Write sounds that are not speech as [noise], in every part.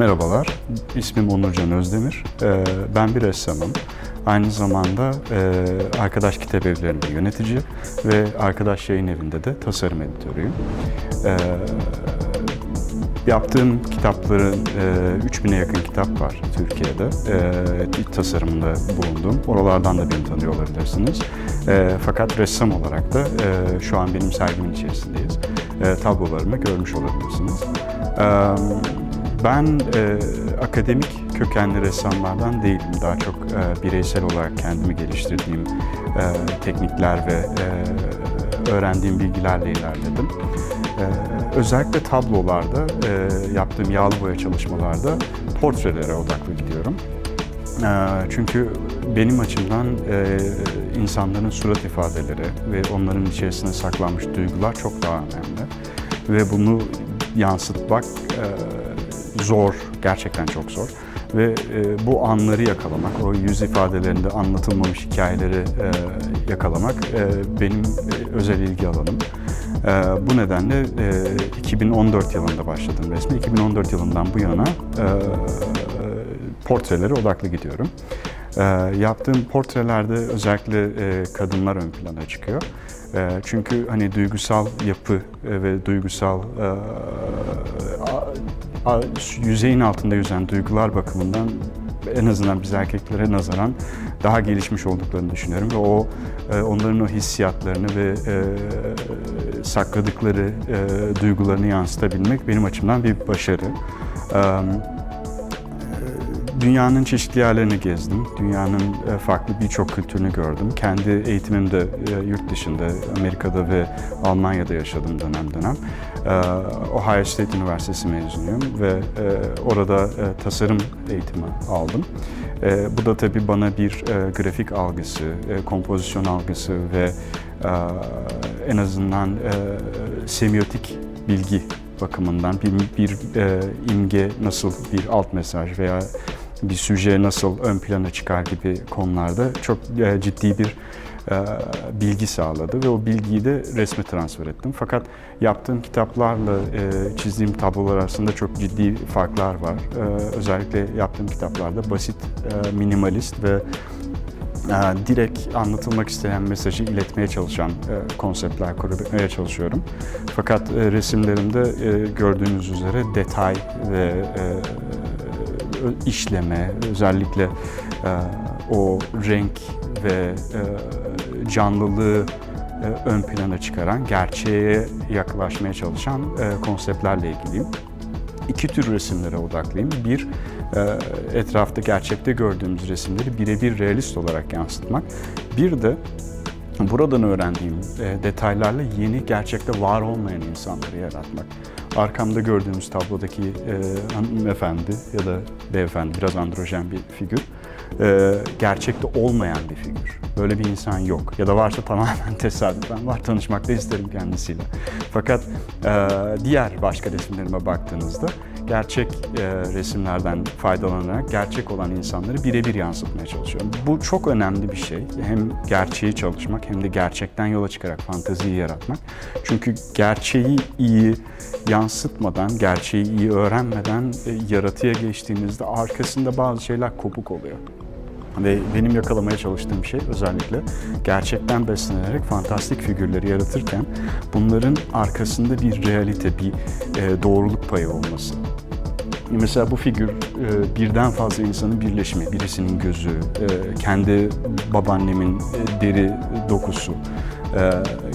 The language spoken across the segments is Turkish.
Merhabalar, ismim Onurcan Özdemir. Ee, Ben bir ressamım. Aynı zamanda e, Arkadaş Kitap Evleri'nde yönetici ve Arkadaş Yayın Evi'nde de tasarım editörüyüm. Yaptığım kitapların e, 3000'e yakın kitap var Türkiye'de. E, tasarımında bulundum. Oralardan da beni tanıyor olabilirsiniz. E, fakat ressam olarak da e, şu an benim sergimin içerisindeyiz. E, tablolarımı görmüş olabilirsiniz. E, ben e, akademik kökenli ressamlardan değilim. Daha çok e, bireysel olarak kendimi geliştirdiğim e, teknikler ve e, öğrendiğim bilgilerle ilerledim. E, özellikle tablolarda, e, yaptığım yağlı boya çalışmalarda portrelere odaklı gidiyorum. E, çünkü benim açımdan e, insanların surat ifadeleri ve onların içerisinde saklanmış duygular çok daha önemli. Ve bunu yansıtmak e, zor, gerçekten çok zor. Ve e, bu anları yakalamak, o yüz ifadelerinde anlatılmamış hikayeleri e, yakalamak e, benim e, özel ilgi alanım. E, bu nedenle e, 2014 yılında başladım resmi. 2014 yılından bu yana e, portrelere odaklı gidiyorum. E, yaptığım portrelerde özellikle e, kadınlar ön plana çıkıyor. E, çünkü hani duygusal yapı e, ve duygusal e, a- a- yüzeyin altında yüzen duygular bakımından en azından biz erkeklere nazaran daha gelişmiş olduklarını düşünüyorum ve o e, onların o hissiyatlarını ve e, sakladıkları e, duygularını yansıtabilmek benim açımdan bir başarı. Dünyanın çeşitli yerlerini gezdim. Dünyanın e, farklı birçok kültürünü gördüm. Kendi eğitimimde e, yurt dışında, Amerika'da ve Almanya'da yaşadım dönem dönem. E, Ohio State Üniversitesi mezunuyum ve orada tasarım eğitimi aldım. Bu da tabii bana bir grafik algısı, kompozisyon algısı ve en azından semiotik bilgi bakımından bir, bir e, imge nasıl bir alt mesaj veya bir süje nasıl ön plana çıkar gibi konularda çok e, ciddi bir e, bilgi sağladı ve o bilgiyi de resme transfer ettim. Fakat yaptığım kitaplarla e, çizdiğim tablolar arasında çok ciddi farklar var. Özellikle yaptığım kitaplarda basit, minimalist ve direkt anlatılmak istenen mesajı iletmeye çalışan konseptler kurmaya çalışıyorum. Fakat resimlerimde gördüğünüz üzere detay ve işleme, özellikle e, o renk ve e, canlılığı e, ön plana çıkaran, gerçeğe yaklaşmaya çalışan konseptlerle ilgiliyim iki tür resimlere odaklıyım. Bir, etrafta gerçekte gördüğümüz resimleri birebir realist olarak yansıtmak. Bir de buradan öğrendiğim detaylarla yeni gerçekte var olmayan insanları yaratmak. Arkamda gördüğümüz tablodaki e, hanımefendi ya da beyefendi biraz androjen bir figür. e, gerçekte olmayan bir figür. Böyle bir insan yok. Ya da varsa tamamen [laughs] tesadüfen var. Tanışmak da isterim kendisiyle. Fakat e, diğer başka resimlerime baktığınızda gerçek e, resimlerden faydalanarak gerçek olan insanları birebir yansıtmaya çalışıyorum. Bu çok önemli bir şey. Hem gerçeği çalışmak hem de gerçekten yola çıkarak fanteziyi yaratmak. Çünkü gerçeği iyi yansıtmadan, gerçeği iyi öğrenmeden e, yaratıya geçtiğinizde arkasında bazı şeyler kopuk oluyor. Ve benim yakalamaya çalıştığım şey özellikle gerçekten beslenerek fantastik figürleri yaratırken bunların arkasında bir realite, bir e, doğruluk payı olması. Mesela bu figür e, birden fazla insanın birleşimi, birisinin gözü, e, kendi babaannemin e, deri dokusu e,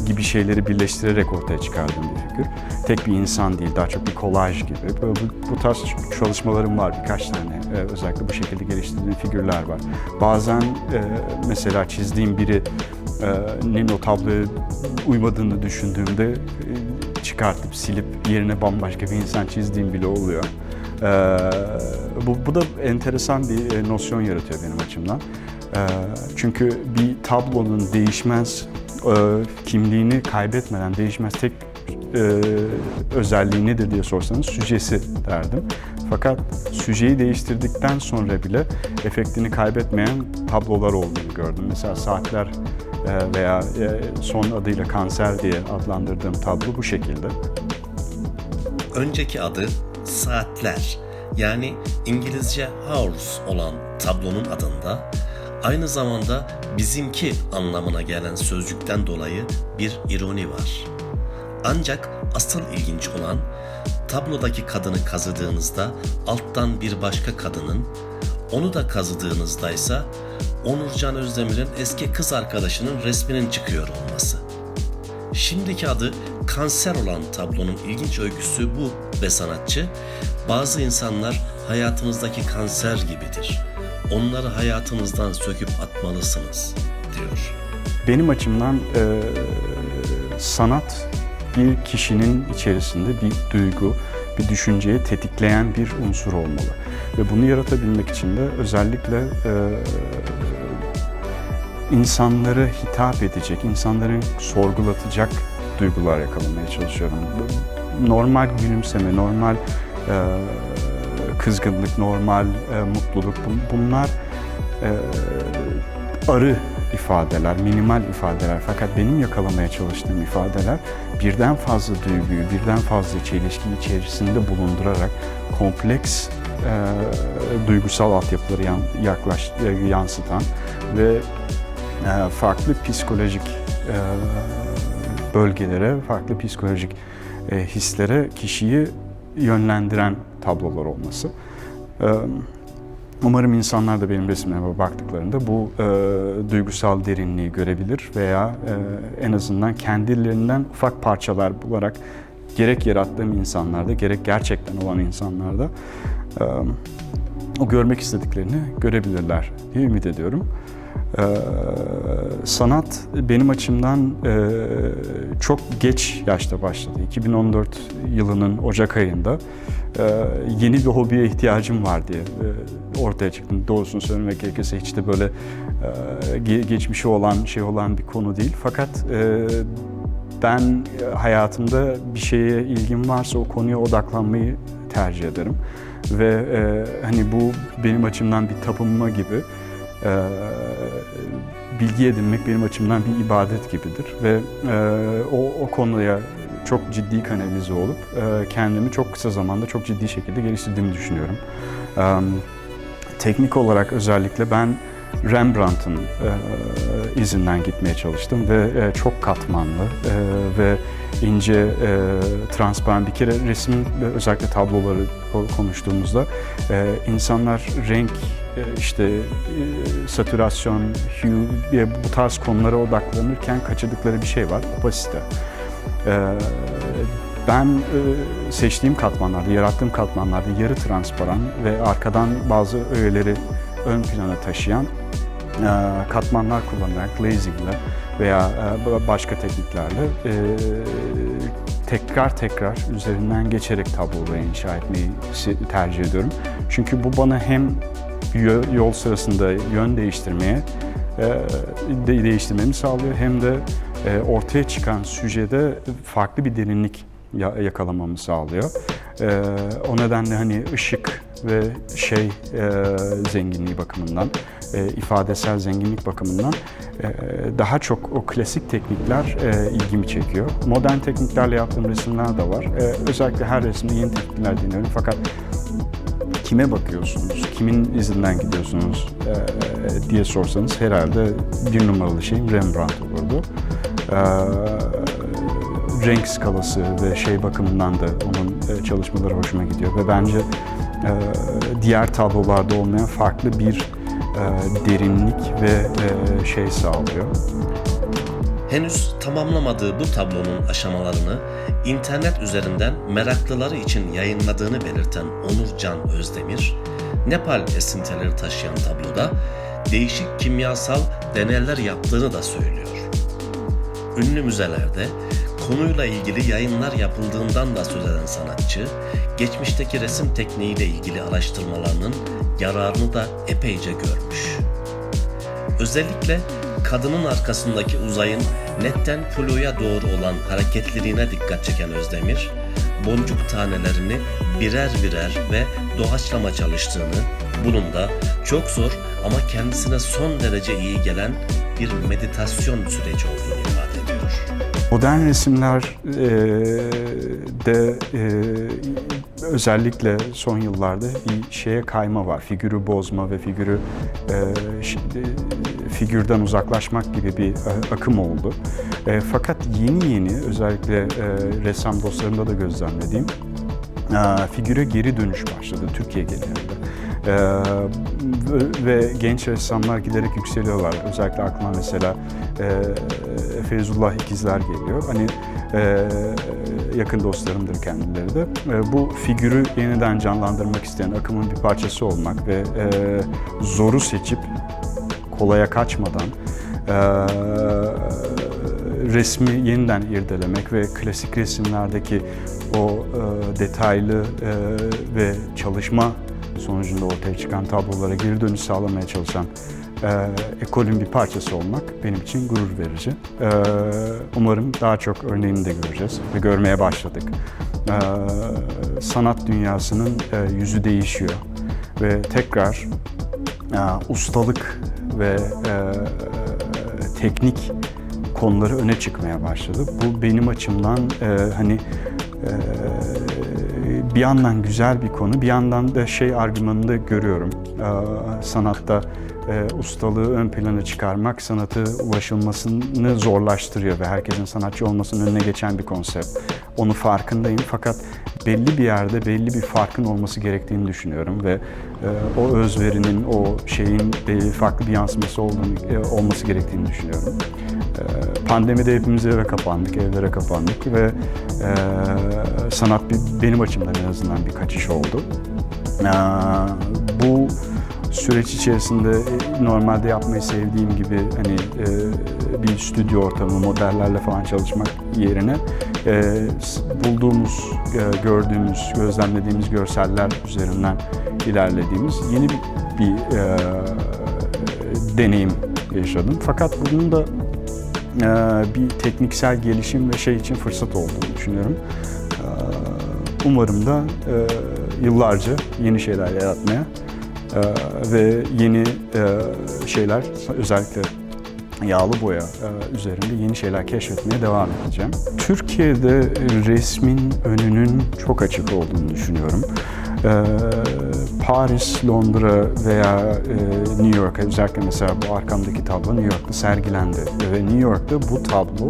gibi şeyleri birleştirerek ortaya çıkardığım bir figür. Tek bir insan değil, daha çok bir kolaj gibi. Bu, bu, tarz çalışmalarım var birkaç tane. E, özellikle bu şekilde geliştirdiğim figürler var. Bazen e, mesela çizdiğim birinin o tabloya uymadığını düşündüğümde e, çıkartıp silip yerine bambaşka bir insan çizdiğim bile oluyor. Ee, bu, bu da enteresan bir e, nosyon yaratıyor benim açımdan. Ee, çünkü bir tablonun değişmez e, kimliğini kaybetmeden değişmez tek e, özelliği nedir diye sorsanız sücesi derdim. Fakat süjeyi değiştirdikten sonra bile efektini kaybetmeyen tablolar olduğunu gördüm. Mesela saatler veya e, son adıyla kanser diye adlandırdığım tablo bu şekilde. Önceki adı Saatler yani İngilizce Hours olan tablonun adında aynı zamanda bizimki anlamına gelen sözcükten dolayı bir ironi var. Ancak asıl ilginç olan tablodaki kadını kazıdığınızda alttan bir başka kadının, onu da kazıdığınızda ise Onurcan Özdemir'in eski kız arkadaşının resminin çıkıyor olması. Şimdiki adı kanser olan tablonun ilginç öyküsü bu ve sanatçı, bazı insanlar hayatınızdaki kanser gibidir. Onları hayatınızdan söküp atmalısınız diyor. Benim açımdan e, sanat bir kişinin içerisinde bir duygu, bir düşünceyi tetikleyen bir unsur olmalı. Ve bunu yaratabilmek için de özellikle e, insanları hitap edecek, insanları sorgulatacak duygular yakalamaya çalışıyorum. Normal gülümseme, normal e, kızgınlık, normal e, mutluluk bun- bunlar e, arı ifadeler, minimal ifadeler. Fakat benim yakalamaya çalıştığım ifadeler birden fazla duyguyu, birden fazla çelişki içerisinde bulundurarak kompleks e, duygusal altyapıları yan, yaklaş, e, yansıtan ve e, farklı psikolojik e, bölgelere, farklı psikolojik e, hislere kişiyi yönlendiren tablolar olması. E, Umarım insanlar da benim resimlerime baktıklarında bu e, duygusal derinliği görebilir veya e, en azından kendilerinden ufak parçalar bularak gerek yarattığım insanlarda gerek gerçekten olan insanlarda o görmek istediklerini görebilirler diye ümit ediyorum. Ee, sanat benim açımdan e, çok geç yaşta başladı. 2014 yılının Ocak ayında e, yeni bir hobiye ihtiyacım var diye e, ortaya çıktım. Doğrusunu söylemek gerekirse hiç de böyle e, ge- geçmişi olan şey olan bir konu değil. Fakat e, ben hayatımda bir şeye ilgim varsa o konuya odaklanmayı tercih ederim. Ve e, hani bu benim açımdan bir tapınma gibi. E, bilgi edinmek benim açımdan bir ibadet gibidir ve e, o, o konuya çok ciddi kanalize olup e, kendimi çok kısa zamanda çok ciddi şekilde geliştirdiğimi düşünüyorum. E, teknik olarak özellikle ben Rembrandt'ın e, izinden gitmeye çalıştım ve e, çok katmanlı e, ve ince, e, transparan bir kere resim özellikle tabloları ko- konuştuğumuzda e, insanlar renk, e, işte e, satürasyon, hue bu tarz konulara odaklanırken kaçırdıkları bir şey var, opasite. E, ben seçtiğim katmanlarda, yarattığım katmanlarda yarı transparan ve arkadan bazı öğeleri ön plana taşıyan e, katmanlar kullanarak glazingle veya e, ba- başka tekniklerle e, tekrar tekrar üzerinden geçerek tabloları inşa etmeyi tercih ediyorum. Çünkü bu bana hem yol sırasında yön değiştirmeye de- değiştirmemi sağlıyor hem de ortaya çıkan süjede farklı bir derinlik ya- yakalamamı sağlıyor. E, o nedenle hani ışık ve şey e, zenginliği bakımından, e, ifadesel zenginlik bakımından e, daha çok o klasik teknikler e, ilgimi çekiyor. Modern tekniklerle yaptığım resimler de var. E, özellikle her resimde yeni teknikler deniyorum fakat kime bakıyorsunuz, kimin izinden gidiyorsunuz e, diye sorsanız herhalde bir numaralı şeyim Rembrandt olurdu. E, renk skalası ve şey bakımından da onun e, çalışmaları hoşuma gidiyor ve bence e, diğer tablolarda olmayan farklı bir e, derinlik ve şey sağlıyor. Henüz tamamlamadığı bu tablonun aşamalarını internet üzerinden meraklıları için yayınladığını belirten Onur Can Özdemir, Nepal esintileri taşıyan tabloda değişik kimyasal deneyler yaptığını da söylüyor. Ünlü müzelerde konuyla ilgili yayınlar yapıldığından da söz eden sanatçı, geçmişteki resim tekniğiyle ilgili araştırmalarının yararını da epeyce görmüş. Özellikle kadının arkasındaki uzayın netten fluya doğru olan hareketliliğine dikkat çeken Özdemir, boncuk tanelerini birer birer ve doğaçlama çalıştığını, bunun da çok zor ama kendisine son derece iyi gelen bir meditasyon süreci olduğunu ifade. Modern resimler e, de e, özellikle son yıllarda bir şeye kayma var. Figürü bozma ve figürü e, figürden uzaklaşmak gibi bir akım oldu. E, fakat yeni yeni özellikle e, ressam dostlarımda da gözlemlediğim e, figüre geri dönüş başladı Türkiye genelinde. Ee, ve- genç ressamlar giderek yükseliyorlar. Özellikle aklıma mesela e, Feyzullah İkizler geliyor. Hani e, yakın dostlarımdır kendileri de. E, bu figürü yeniden canlandırmak isteyen akımın bir parçası olmak ve e, zoru seçip kolaya kaçmadan e, resmi yeniden irdelemek ve klasik resimlerdeki o e, detaylı e, ve çalışma sonucunda ortaya çıkan tablolara geri dönüş sağlamaya çalışan e, ekolün bir parçası olmak benim için gurur verici. E, umarım daha çok örneğini de göreceğiz ve görmeye başladık. E, sanat dünyasının e, yüzü değişiyor ve tekrar e, ustalık ve e, teknik konuları öne çıkmaya başladı. Bu benim açımdan e, hani e, bir yandan güzel bir konu, bir yandan da şey argümanını görüyorum. E, sanatta e, ustalığı ön plana çıkarmak sanatı ulaşılmasını zorlaştırıyor ve herkesin sanatçı olmasının önüne geçen bir konsept. Onu farkındayım fakat belli bir yerde belli bir farkın olması gerektiğini düşünüyorum ve e, o özverinin, o şeyin e, farklı bir yansıması olduğunu, olması gerektiğini düşünüyorum. Pandemide hepimiz eve kapandık, evlere kapandık ve e, sanat bir, benim açımdan en azından bir kaçış oldu. E, bu süreç içerisinde normalde yapmayı sevdiğim gibi hani e, bir stüdyo ortamı, modellerle falan çalışmak yerine e, bulduğumuz, e, gördüğümüz, gözlemlediğimiz görseller üzerinden ilerlediğimiz yeni bir, bir e, deneyim yaşadım. Fakat bunun da bir tekniksel gelişim ve şey için fırsat olduğunu düşünüyorum. E, umarım da e, yıllarca yeni şeyler yaratmaya e, ve yeni e, şeyler özellikle yağlı boya e, üzerinde yeni şeyler keşfetmeye devam edeceğim. Türkiye'de resmin önünün çok açık olduğunu düşünüyorum. E, Paris, Londra veya e, New York, özellikle mesela bu arkamdaki tablo New York'ta sergilendi. Ve New York'ta bu tablo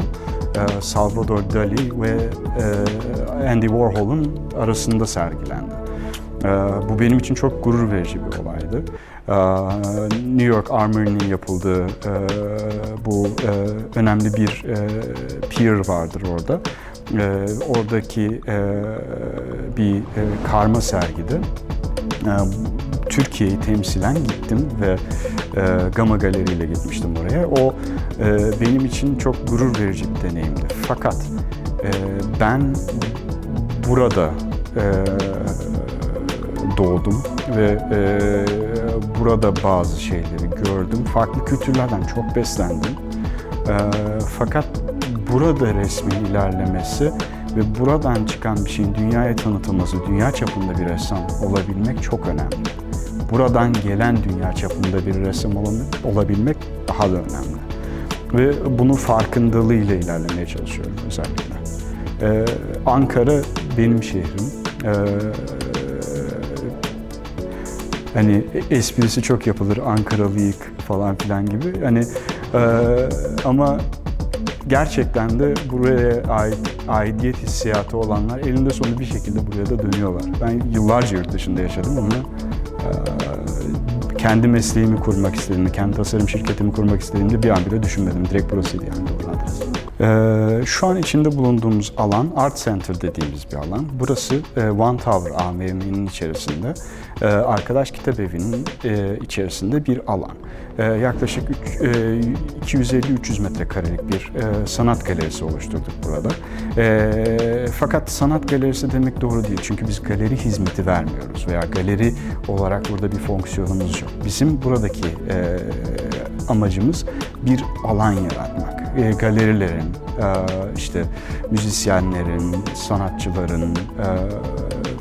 e, Salvador Dali ve e, Andy Warhol'un arasında sergilendi. Ee, Bu benim için çok gurur verici bir olaydı. Ee, New York Armory'nin yapıldığı e, bu e, önemli bir e, pier vardır orada. Ee, Oradaki e, bir e, karma sergide e, Türkiye'yi temsilen gittim ve e, Gama Galeri ile gitmiştim oraya. O e, benim için çok gurur verici bir deneyimdi. Fakat e, ben burada e, doğdum ve e, burada bazı şeyleri gördüm. Farklı kültürlerden çok beslendim. E, fakat burada resmin ilerlemesi ve buradan çıkan bir şeyin dünyaya tanıtılması, dünya çapında bir ressam olabilmek çok önemli. Buradan gelen dünya çapında bir ressam olabilmek daha da önemli. Ve bunun farkındalığıyla ilerlemeye çalışıyorum özellikle. Ee, Ankara benim şehrim. Ee, hani esprisi çok yapılır Ankaralıyık falan filan gibi. Hani e, ama gerçekten de buraya ait aidiyet hissiyatı olanlar elinde sonunda bir şekilde buraya da dönüyorlar. Ben yıllarca yurt dışında yaşadım ama kendi mesleğimi kurmak istediğimde, kendi tasarım şirketimi kurmak istediğimde bir an bile düşünmedim. Direkt burasıydı yani doğru adres. Ee, şu an içinde bulunduğumuz alan Art Center dediğimiz bir alan. Burası e, One Tower AVM'nin içerisinde. e, Arkadaş Kitap Evi'nin e, içerisinde bir alan. E, yaklaşık üç- e, 250-300 metrekarelik bir sanat galerisi oluşturduk burada. Fakat sanat galerisi demek doğru değil. Çünkü biz galeri hizmeti vermiyoruz veya galeri olarak burada bir fonksiyonumuz yok. Bizim buradaki amacımız bir alan yaratmak. E, galerilerin, e, işte müzisyenlerin, sanatçıların, e,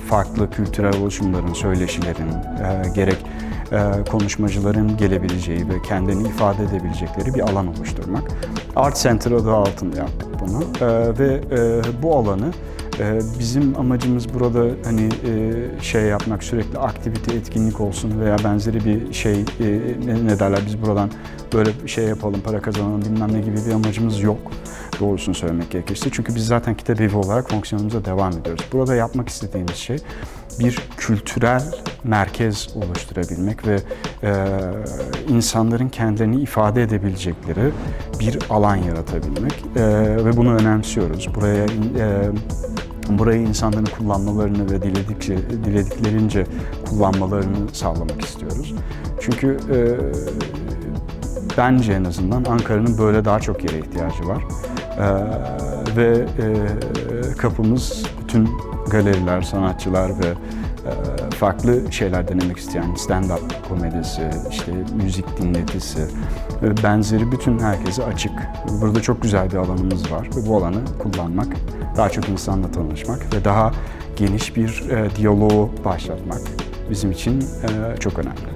farklı kültürel oluşumların, söyleşilerin, gerek konuşmacıların gelebileceği ve kendini ifade edebilecekleri bir alan oluşturmak. Art Center adı altında yaptık bunu ve bu alanı bizim amacımız burada hani e, şey yapmak sürekli aktivite, etkinlik olsun veya benzeri bir şey e, ne, derler biz buradan böyle şey yapalım, para kazanalım bilmem ne gibi bir amacımız yok. Doğrusunu söylemek gerekirse. Çünkü biz zaten kitap evi olarak fonksiyonumuza devam ediyoruz. Burada yapmak istediğimiz şey bir kültürel merkez oluşturabilmek ve e, insanların kendilerini ifade edebilecekleri bir alan yaratabilmek E, ve bunu önemsiyoruz. Buraya e, burayı insanların kullanmalarını ve diledikçe dilediklerince kullanmalarını sağlamak istiyoruz. Çünkü e, bence en azından Ankara'nın böyle daha çok yere ihtiyacı var. E, ve e, kapımız bütün galeriler, sanatçılar ve e, farklı şeyler denemek isteyen stand-up komedisi, işte müzik dinletisi, e, benzeri bütün herkese açık. Burada çok güzel bir alanımız var ve bu alanı kullanmak, daha çok insanla tanışmak ve daha geniş bir e, diyaloğu başlatmak bizim için e, çok önemli.